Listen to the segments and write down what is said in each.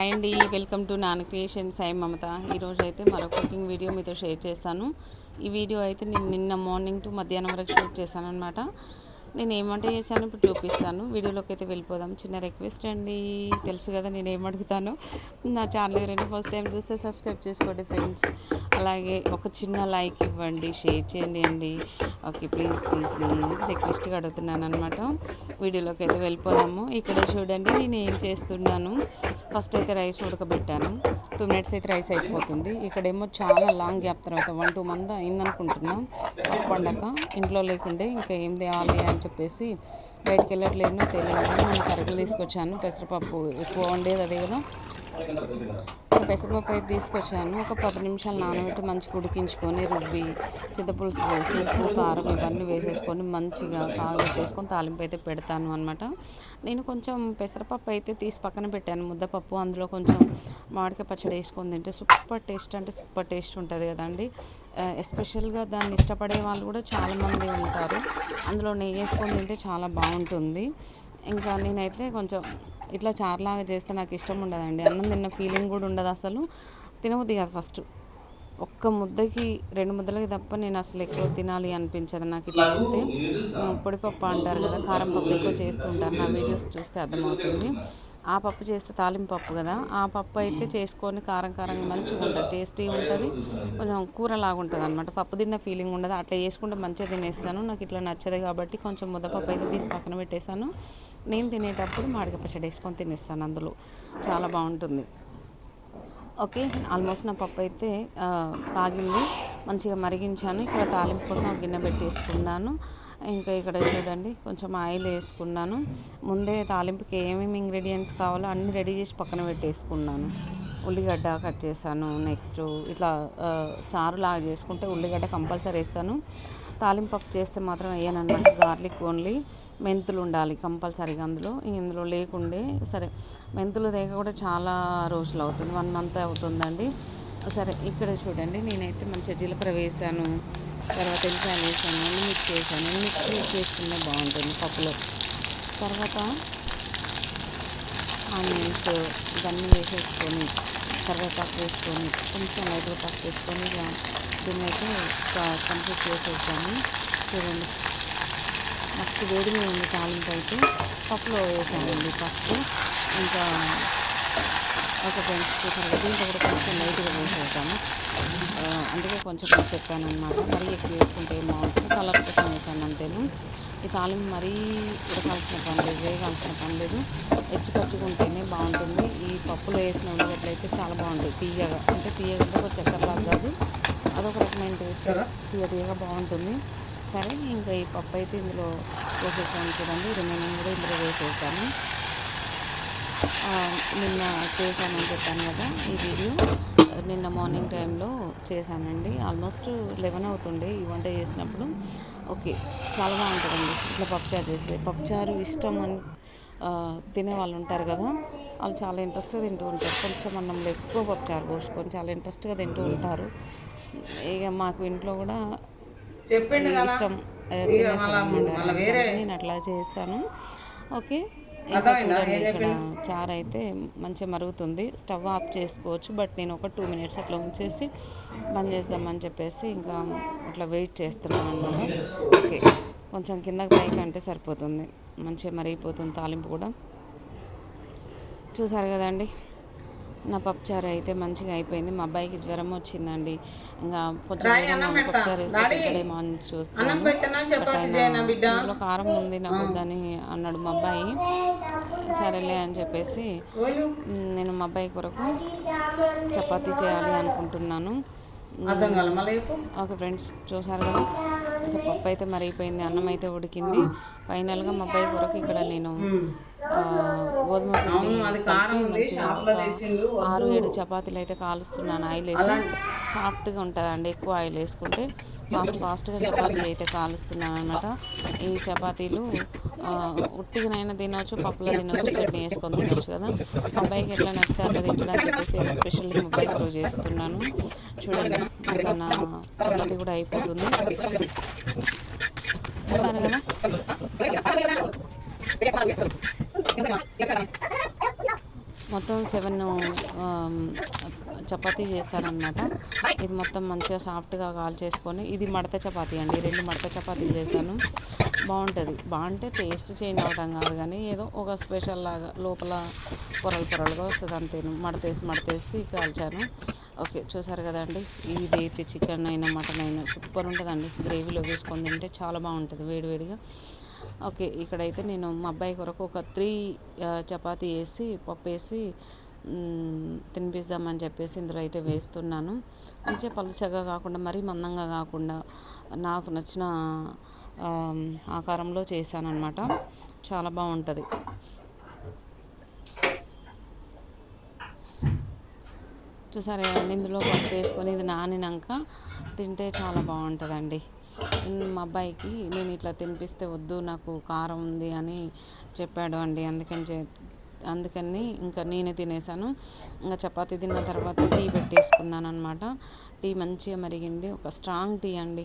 Hi అండి welcome to నాన్ creation Sai Mamata ఈరోజు అయితే మరో కుకింగ్ వీడియో మీతో షేర్ చేస్తాను. ఈ వీడియో అయితే నేను నిన్న మార్నింగ్ టు మధ్యాహ్నం వరకు షూట్ చేశాను అనమాట నేను ఏం వంట చేశాను ఇప్పుడు చూపిస్తాను. వీడియోలోకి అయితే వెళ్ళిపోదాం. చిన్న రిక్వెస్ట్ అండి. తెలుసు కదా నేను ఏం అడుగుతాను. నా ఛానల్ ఎవరైనా ఫస్ట్ టైం చూస్తే సబ్స్క్రైబ్ చేసుకోండి ఫ్రెండ్స్. అలాగే ఒక చిన్న లైక్ ఇవ్వండి షేర్ చేయండి అండి. Okay please please please. రిక్వెస్ట్గా అడుగుతున్నాను అనమాట వీడియోలోకి అయితే వెళ్ళిపోదాము. ఇక్కడ చూడండి నేను ఏం చేస్తున్నాను. ఫస్ట్ అయితే రైస్ ఉడకబెట్టాను. టూ మినిట్స్ అయితే రైస్ అయిపోతుంది. ఇక్కడేమో చాలా లాంగ్ గ్యాప్ తర్వాత వన్ టూ మంత్ అయిందనుకుంటున్నాం. పండగ ఇంట్లో లేకుండే ఇంకా ఏం తేవాలి అని చెప్పేసి బయటికి వెళ్ళట్లేదు తెలియదు. నేను సరుకులు తీసుకొచ్చాను పెసరపప్పు ఎక్కువ ఉండేది అదే కదా. ఒక పెసరపప్పు అయితే తీసుకొచ్చాను ఒక పది నిమిషాలు నానబెట్టి మంచిగా ఉడికించుకొని రుబ్బి చింతపులుసు పోసి ఉప్పు కారం ఇవన్నీ వేసేసుకొని మంచిగా కాగబెట్టేసుకొని తాలింపు అయితే పెడతాను అనమాట నేను కొంచెం పెసరపప్పు అయితే తీసి పక్కన పెట్టాను. ముద్దపప్పు అందులో కొంచెం మామిడికాయ పచ్చడి వేసుకొని తింటే సూపర్ టేస్ట్ అంటే సూపర్ టేస్ట్ ఉంటుంది కదండి. ఎస్పెషల్గా దాన్ని ఇష్టపడే వాళ్ళు కూడా చాలామంది ఉంటారు. అందులో నెయ్యి వేసుకొని తింటే చాలా బాగుంటుంది. ఇంకా నేనైతే కొంచెం ఇట్లా చారులాగా చేస్తే నాకు ఇష్టం ఉండదండి. అన్నం తిన్న ఫీలింగ్ కూడా ఉండదు అసలు. తినబుద్ది కాదు ఫస్ట్ ఒక్క ముద్దకి రెండు ముద్దలకి తప్ప నేను అసలు ఎక్కువ తినాలి అనిపించదు. నాకు ఇట్లా చేస్తే పొడిపప్పు అంటారు కదా కారం పప్పు ఎక్కువ చేస్తుంటారు నా వీడియోస్ చూస్తే అర్థమవుతుంది. ఆ పప్పు చేస్తే తాలింపు పప్పు కదా. ఆ పప్పు అయితే చేసుకొని కారం కారంగా మంచిగా ఉంటుంది టేస్టీ ఉంటుంది. కొంచెం కూరలాగా ఉంటుంది అనమాట పప్పు తిన్న ఫీలింగ్ ఉండదు. అట్లా చేసుకుంటే మంచిగా తినేస్తాను. నాకు ఇట్లా నచ్చదు కాబట్టి కొంచెం ముద్దపప్పు అయితే తీసి పక్కన పెట్టేశాను. నేను తినేటప్పుడు మామిడికాయ పచ్చడి వేసుకొని తినేస్తాను అందులో. చాలా బాగుంటుంది. ఓకే ఆల్మోస్ట్ నా పప్పు అయితే ఆ, కాగింది. మంచిగా మరిగించాను. ఇక్కడ తాలింపు కోసం గిన్నె పెట్టేసుకున్నాను. ఇంకా ఇక్కడ చూడండి కొంచెం ఆయిల్ వేసుకున్నాను. ముందే తాలింపుకి ఏమేమి ఇంగ్రీడియంట్స్ కావాలో అన్నీ రెడీ చేసి పక్కన పెట్టేసుకున్నాను. ఉల్లిగడ్డ కట్ చేశాను నెక్స్ట్ ఇట్లా చారులాగా చేసుకుంటే ఉల్లిగడ్డ కంపల్సరీ వేస్తాను. తాలింపప్పు చేస్తే మాత్రం వేయనమాట గార్లిక్ ఓన్లీ మెంతులు ఉండాలి కంపల్సరీగా అందులో. ఇందులో లేకుండే సరే మెంతులు దేక కూడా చాలా రోజులు అవుతుంది. వన్ మంత్ అవుతుందండి. సరే ఇక్కడ చూడండి. నేనైతే మంచిగా జీలకర్ర వేసాను తర్వాత ఎల్లిపాయలు వేసాను అన్ని మిక్స్ చేశాను. మిక్స్ చేసుకుంటే చేసుకున్నా బాగుంటుంది పప్పులో. తర్వాత ఆనియన్స్ ఇవన్నీ వేసేసుకొని కరివేపాకు వేసుకొని కొంచెం లైట్గా పప్పు వేసుకొని దీన్ని అయితే కంప్లీట్ చేసేసాము చూడండి. మస్తు వేడి మీద ఉంది తాలింపు అయితే. పప్పులో వేసామండి పసుపు ఇంకా ఒక ఫ్రెండ్స్ చూసారు దీంట్లో కూడా కొంచెం లైట్గా వేసేసాము అందుకే కొంచెం చెప్పాను అనమాట మరీ ఎక్కువ వేసుకుంటే ఏం బాగుంటుంది. కలర్ కోసం వేసాను అంతేను? ఈ తాలింపు మరీ ఉడకాల్సిన పని లేదు వేగాల్సిన పని లేదు. ఎచ్చుకచ్చుగా ఉంటేనే బాగుంటుంది. ఈ పప్పులో వేసిన ఉల్లిగడ్డలు అయితే చాలా బాగుంటాయి తీయగా. అంటే తీయగా ఒక చక్కెరలాగా కాదు. అదొక రకమైన టేస్ట్. తీయ తీయగా బాగుంటుంది. సరే ఇంకా ఈ పప్పు అయితే ఇందులో వేసేసాను చూడండి. రిమైనింగ్ కూడా ఇందులో వేసేసాను. నిన్న చేశానని చెప్పాను కదా ఈ వీడియో. నిన్న మార్నింగ్ టైంలో చేశానండి. ఆల్మోస్ట్ లెవెన్ అవుతుండే ఈ వంట చేసినప్పుడు. ఓకే చాలా బాగుంటుందండి. ఇట్లా పప్పుచారు చేస్తే. పప్పుచారు ఇష్టం అని తినే వాళ్ళు ఉంటారు కదా వాళ్ళు చాలా ఇంట్రెస్ట్గా తింటూ ఉంటారు. కొంచెం అన్నంలో ఎక్కువ పప్పుచారు పోసుకొని చాలా ఇంట్రెస్ట్గా తింటూ ఉంటారు. ఇక మాకు ఇంట్లో కూడా చెప్పిండు ఇష్టం నేను అట్లా చేస్తాను. ఓకే. ఇంకా చూడండి ఇక్కడ చారు అయితే మంచిగా మరుగుతుంది. స్టవ్ ఆఫ్ చేసుకోవచ్చు బట్ నేను ఒక టూ మినిట్స్ అట్లా ఉంచేసి బంద్ చేద్దామని చెప్పేసి ఇంకా అట్లా వెయిట్ చేస్తున్నాను అనమాట ఓకే కొంచెం కిందకి పైకి అంటే సరిపోతుంది. మంచిగా మరిగిపోతుంది తాలింపు కూడా. చూసారు కదండి? నా పప్పుచారు అయితే మంచిగా అయిపోయింది. మా అబ్బాయికి జ్వరం వచ్చిందండి. ఇంకా కొంచెం పప్పుచారు అని చూస్తాను. కారం ఉంది నాకు వద్దని అన్నాడు మా అబ్బాయి. సరేలే అని చెప్పేసి నేను మా అబ్బాయి కొరకు చపాతీ చేయాలి అనుకుంటున్నాను. ఓకే ఫ్రెండ్స్ చూసారు కదా ఇంకా పప్పు అయితే మరిగిపోయింది అన్నం అయితే ఉడికింది. ఫైనల్గా మా అబ్బాయి కొరకు ఇక్కడ నేను గోధుమ పిండి ఆరు ఏడు చపాతీలు అయితే కాలుస్తున్నాను. ఆయిల్ వేసి సాఫ్ట్గా ఉంటుందండి ఎక్కువ ఆయిల్ వేసుకుంటే. ఫాస్ట్ ఫాస్ట్గా చపాతీలు అయితే కాలుస్తున్నాను అనమాట ఈ చపాతీలు ఉట్టిగానైనా తినవచ్చు పప్పులో తినవచ్చు చట్నీ వేసుకొని తినవచ్చు కదా. అబ్బాయికి ఎట్లా నచ్చితే అట్లా తింటాడని చెప్పేసి స్పెషల్ ముప్పై అబ్బాయి రోజు చేస్తున్నాను. చూడండి అక్కడ నా చపాతీ కూడా అయిపోతుంది. చూసారు కదా. మొత్తం సెవెన్ చపాతీ చేశానమాట ఇది మొత్తం మంచిగా సాఫ్ట్గా కాల్ చేసుకొని ఇది మడత చపాతీ అండి. రెండు మడత చపాతీలు చేశాను. బాగుంటుంది. బాగుంటే టేస్ట్ చేంజ్ అవడం కాదు కానీ ఏదో ఒక స్పెషల్ లాగా లోపల పొరలు పొరలుగా వస్తుంది అంతేను మడతేసి మడతేసి కాల్చాను. ఓకే చూసారు కదండి ఇదైతే చికెన్ అయినా మటన్ అయినా సూపర్ ఉంటుందండి. గ్రేవీలో వేసుకొని తింటే చాలా బాగుంటుంది వేడివేడిగా ఓకే ఇక్కడైతే నేను మా అబ్బాయి కొరకు ఒక త్రీ చపాతీ వేసి పప్పు వేసి తినిపిద్దామని చెప్పేసి ఇందులో అయితే వేస్తున్నాను. మంచిగా పలుచగా కాకుండా మరీ మందంగా కాకుండా నాకు నచ్చిన ఆకారంలో చేశానమాట చాలా బాగుంటుంది. చూసారే ఇందులో పప్పు వేసుకొని ఇది నానినాక తింటే చాలా బాగుంటుందండి. మా అబ్బాయికి నేను ఇట్లా తినిపిస్తే వద్దు నాకు కారం ఉంది అని చెప్పాడు అండి. అందుకని చే అందుకని ఇంకా నేనే తినేసాను. ఇంకా చపాతీ తిన్న తర్వాత టీ పెట్టేసుకున్నాను అనమాట టీ మంచిగా మరిగింది. ఒక స్ట్రాంగ్ టీ అండి.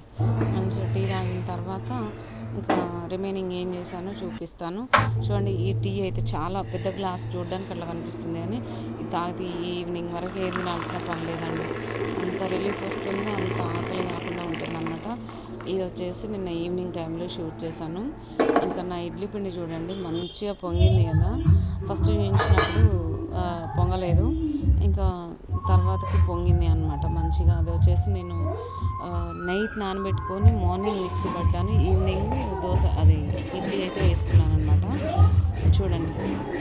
మంచిగా టీ తాగిన తర్వాత ఇంకా రిమైనింగ్ ఏం చేశానో చూపిస్తాను. చూడండి ఈ టీ అయితే చాలా పెద్ద గ్లాస్ చూడడానికి అట్లా కనిపిస్తుంది కానీ ఇది తాగితే ఈవినింగ్ వరకు ఏది తినాల్సిన పని లేదండి. అంత రిలీఫ్ వస్తుంది అంత ఆకలి కాకుండా ఉంటుంది అనమాట ఇది వచ్చేసి నిన్న ఈవినింగ్ టైంలో షూట్ చేశాను. ఇంకా నా ఇడ్లీ పిండి చూడండి మంచిగా పొంగింది కదా. ఫస్ట్ చేయించినప్పుడు పొంగలేదు. ఇంకా తర్వాతకి పొంగింది అనమాట మంచిగా. అది వచ్చేసి నేను నైట్ నానబెట్టుకొని మార్నింగ్ మిక్సీ పట్టాను. ఈవినింగ్ దోశ అది ఇడ్లీ అయితే వేసుకున్నాను అనమాట చూడండి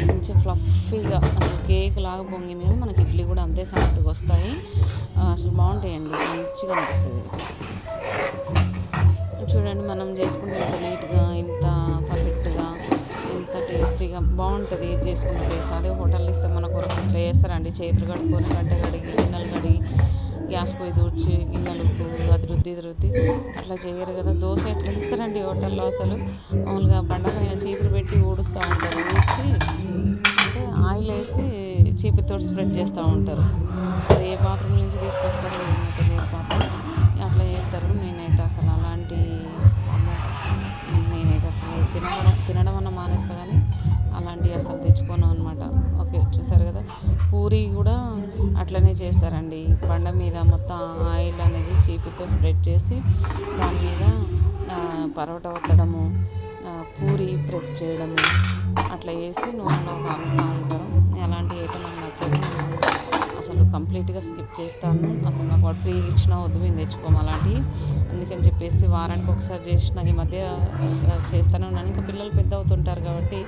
మంచిగా ఫ్లఫీగా అసలు కేక్ లాగా పొంగింది. కానీ మనకి ఇడ్లీ కూడా అంతే సాఫ్ట్గా వస్తాయి. అసలు బాగుంటాయండి. మంచిగా అనిపిస్తుంది. చూడండి మనం చేసుకుంటే ఇంత నీట్గా ఇంత బాగుంటుంది చేసుకున్న ప్లేస్ అదే హోటల్ ఇస్తే మన కొరకు ఇట్లా చేస్తారండి. చేతులు కడుక్కొని గడ్డ కడిగి గిన్నెలు కడిగి గ్యాస్ పొయ్యి తూడ్చి గిన్నెలు అది రుద్ది ఇది రుద్ది అట్లా చేయరు కదా. దోశ ఎట్లా ఇస్తారండి హోటల్లో అసలు? మామూలుగా బండ పైన పెట్టి ఊడుస్తూ ఉంటారు. ఊడ్చి అంటే ఆయిల్ వేసి చీపుతో స్ప్రెడ్ చేస్తూ ఉంటారు. అది ఏ బాత్రూమ్ నుంచి తీసుకొస్తారు? పూరి కూడా అట్లనే చేస్తారండి. బండ మీద మొత్తం ఆయిల్ అనేది చీపితో స్ప్రెడ్ చేసి దాని మీద పరోటా ఒత్తడము పూరి ప్రెస్ చేయడము అట్లా వేసి నూనెలో కాలుస్తూ ఉంటారు అలాంటి ఐటమ్ నాకు నచ్చదు. అసలు కంప్లీట్గా స్కిప్ చేస్తాను. అసలు నాకు వాడు ఫ్రీ ఇచ్చినా వద్దు మేము తెచ్చుకోము అలాంటివి. అందుకని చెప్పేసి వారానికి ఒకసారి చేసిన ఈ మధ్య ఆ, చేస్తూనే ఉన్నాను. ఇంకా పిల్లలు పెద్ద అవుతుంటారు కాబట్టి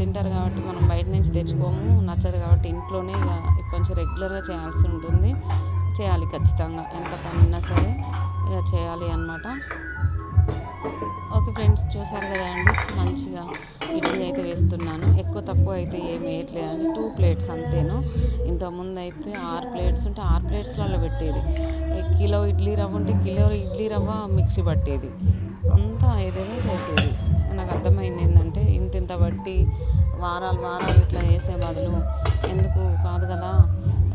తింటారు కాబట్టి మనం బయట నుంచి తెచ్చుకోము నచ్చదు కాబట్టి ఇంట్లోనే ఇక కొంచెం రెగ్యులర్గా చేయాల్సి ఉంటుంది. చేయాలి ఖచ్చితంగా ఎంత పని సరే ఇక చేయాలి అన్నమాట. ఓకే ఫ్రెండ్స్ చూసారు కదా అండి మంచిగా ఇడ్లీ అయితే వేస్తున్నాను. ఎక్కువ తక్కువ అయితే ఏం వేయట్లేదండి టూ ప్లేట్స్ అంతేను. ఇంతకుముందు అయితే ఆరు ప్లేట్స్ ఉంటే ఆరు ప్లేట్స్లలో పెట్టేది. కిలో ఇడ్లీ రవ్వ ఉంటే కిలో ఇడ్లీ రవ్వ మిక్సీ పట్టేది. అంతా ఏదేదో చేసేది. నాకు అర్థమైంది ఏంటంటే ఇంత బట్టి వారాలు వారాలు ఇట్లా చేసే బదులు ఎందుకు కాదు కదా?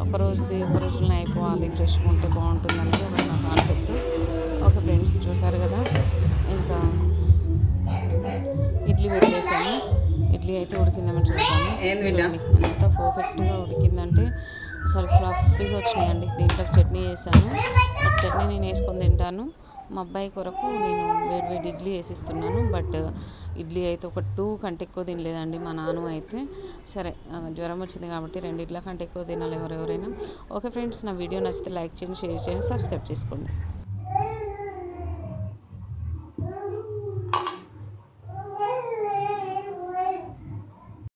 ఒక రోజుది ఒక రోజులోనే అయిపోవాలి ఫ్రెష్గా ఉంటే బాగుంటుంది అనేది ఒకటి నా కాన్సెప్ట్. ఓకే ఫ్రెండ్స్ చూసారు కదా? ఇంకా ఇడ్లీ పెట్టేసాను ఇడ్లీ అయితే బిడ్డ? చూడండి ఎంత పర్ఫెక్ట్గా ఉడికిందంటే అసలు ఫ్లఫీగా వచ్చినాయండి. దీంట్లో చట్నీ ఆ చట్నీ నేను వేసుకొని తింటాను. మా అబ్బాయి కొరకు నేను వేడి వేడి ఇడ్లీ వేసిస్తున్నాను. బట్ ఇడ్లీ అయితే ఒక టూ కంటే ఎక్కువ తినలేదండి. మా నాన్న అయితే సరే జ్వరం వచ్చింది కాబట్టి రెండిట్ల కంటే ఎక్కువ తినాలి ఎవరెవరైనా. ఓకే ఫ్రెండ్స్ నా వీడియో నచ్చితే లైక్ చేయండి షేర్ చేయండి సబ్స్క్రైబ్ చేసుకోండి.